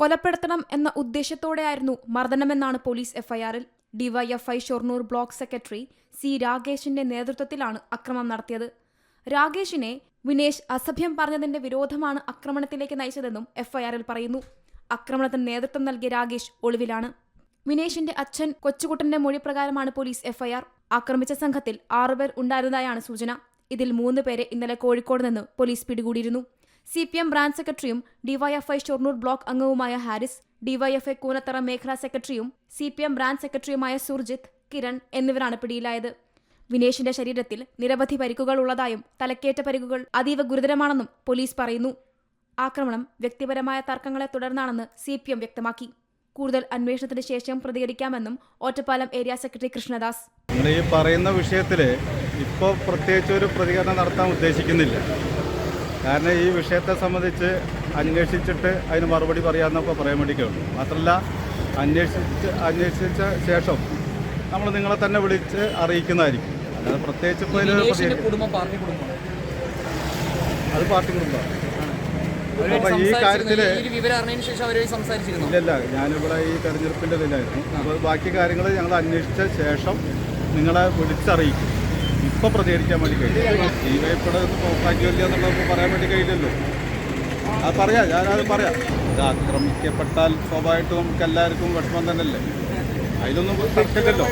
കൊലപ്പെടുത്തണം എന്ന ഉദ്ദേശത്തോടെയായിരുന്നു മർദ്ദനമെന്നാണ് police എഫ്ഐആറിൽ. DYFI Shoranur block secretary C രാകേഷിന്റെ നേതൃത്വത്തിലാണ് അക്രമം നടത്തിയത്. രാകേഷിനെ വിനേഷ് അസഭ്യം പറഞ്ഞതിന്റെ വിരോധമാണ് ആക്രമണത്തിലേക്ക് നയിച്ചതെന്നും എഫ്ഐആറിൽ പറയുന്നു. ആക്രമണത്തിന് നേതൃത്വം നൽകിയ രാകേഷ് ഒളിവിലാണ്. വിനേഷിന്റെ അച്ഛൻ കൊച്ചുകുട്ടന്റെ മൊഴി പ്രകാരമാണ് പോലീസ് എഫ്ഐആർ. ആക്രമിച്ച സംഘത്തിൽ ആറുപേർ ഉണ്ടായിരുന്നതായാണ് സൂചന. ഇതിൽ മൂന്ന് പേരെ ഇന്നലെ കോഴിക്കോട് നിന്ന് പോലീസ് പിടികൂടിയിരുന്നു. സി പി എം ബ്രാഞ്ച് സെക്രട്ടറിയും ഡിവൈഎഫ്ഐ ഷൊർണൂർ ബ്ലോക്ക് അംഗവുമായ ഹാരിസ് ഡിവൈഎഫ്ഐ കൂനത്തറ മേഖലാ സെക്രട്ടറിയും സി പി എം ബ്രാഞ്ച് സെക്രട്ടറിയുമായ സുർജിത്ത് കിരൺ എന്നിവരാണ് പിടിയിലായത്. വിനേഷിന്റെ ശരീരത്തിൽ നിരവധി പരിക്കുകൾ ഉള്ളതായും തലക്കേറ്റ പരിക്കുകൾ അതീവ ഗുരുതരമാണെന്നും പോലീസ് പറയുന്നു. ആക്രമണം വ്യക്തിപരമായ തർക്കങ്ങളെ തുടർന്നാണെന്ന് സി പി എം വ്യക്തമാക്കി. കൂടുതൽ അന്വേഷണത്തിന് ശേഷം പ്രതികരിക്കാമെന്നും ഒറ്റപ്പാലം ഏരിയ സെക്രട്ടറി കൃഷ്ണദാസ്. ഈ പറയുന്ന വിഷയത്തിൽ ഇപ്പോൾ പ്രത്യേകിച്ച് ഒരു പ്രതികരണം നടത്താൻ ഉദ്ദേശിക്കുന്നില്ല. കാരണം ഈ വിഷയത്തെ സംബന്ധിച്ച് അന്വേഷിച്ചിട്ട് അതിന് മറുപടി പറയാമെന്നൊക്കെ പറയാൻ വേണ്ടിയിട്ടുള്ളൂ മാത്രമല്ല അന്വേഷിച്ച് അന്വേഷിച്ച ശേഷം നമ്മൾ നിങ്ങളെ തന്നെ വിളിച്ച് അറിയിക്കുന്നതായിരിക്കും. അല്ലാതെ പ്രത്യേകിച്ച് ഇപ്പോൾ അത് പാർട്ടി കുടുംബമാണ്. അവരുമായിട്ട് ഈ. കാര്യത്തിൽ ഇല്ലല്ല ഞാനിവിടെ ഈ തെരഞ്ഞെടുപ്പിന്റെ ഇതിലായിരുന്നു. അപ്പോൾ ബാക്കി കാര്യങ്ങൾ ഞങ്ങൾ അന്വേഷിച്ച ശേഷം നിങ്ങളെ വിളിച്ചറിയിക്കും. ഇപ്പോൾ പ്രതികരിക്കാൻ വേണ്ടി കഴിയും ജീവയപ്പെടെ ഭാഗ്യമില്ല എന്നുള്ളത് പറയാൻ വേണ്ടി കഴിയില്ലല്ലോ അത് പറയാം ഞാനത് പറയാം. ഇത് ആക്രമിക്കപ്പെട്ടാൽ സ്വാഭാവികമായിട്ടും നമുക്ക് എല്ലാവർക്കും വിഷമം തന്നെയല്ലേ? അതിലൊന്നും തർക്കമില്ലല്ലോ.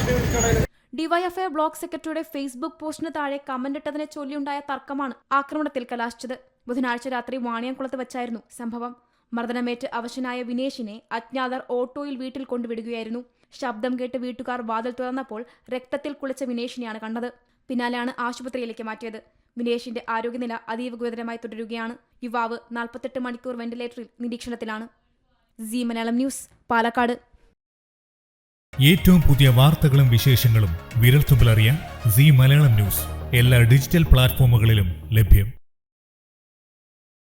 ഡിവൈഎഫ്ഐ ബ്ലോക്ക് സെക്രട്ടറിയുടെ ഫേസ്ബുക്ക് പോസ്റ്റിന് താഴെ കമന്റിട്ടതിനെ ചൊല്ലിയുണ്ടായ തർക്കമാണ് ആക്രമണത്തിൽ കലാശിച്ചത്. ബുധനാഴ്ച രാത്രി വാണിയംകുളത്ത് വെച്ചായിരുന്നു സംഭവം. മർദ്ദനമേറ്റ് അവശനായ വിനേഷിനെ അജ്ഞാതർ ഓട്ടോയിൽ വീട്ടിൽ കൊണ്ടുവിടുകയായിരുന്നു. ശബ്ദം കേട്ട് വീട്ടുകാർ വാതിൽ തുറന്നപ്പോൾ രക്തത്തിൽ കുളിച്ച വിനേഷിനെയാണ് കണ്ടത്. പിന്നാലെയാണ് ആശുപത്രിയിലേക്ക് മാറ്റിയത്. വിനേഷിന്റെ ആരോഗ്യനില അതീവ ഗുരുതരമായി തുടരുകയാണ്. യുവാവ് നാൽപ്പത്തെട്ട് മണിക്കൂർ വെന്റിലേറ്ററിൽ നിരീക്ഷണത്തിലാണ്. C Malayalam news Palakkad. ഏറ്റവും പുതിയ വാർത്തകളും വിശേഷങ്ങളും വിരൽത്തുമ്പിലറിയാൻ സി മലയാളം ന്യൂസ് എല്ലാ ഡിജിറ്റൽ പ്ലാറ്റ്ഫോമുകളിലും ലഭ്യം.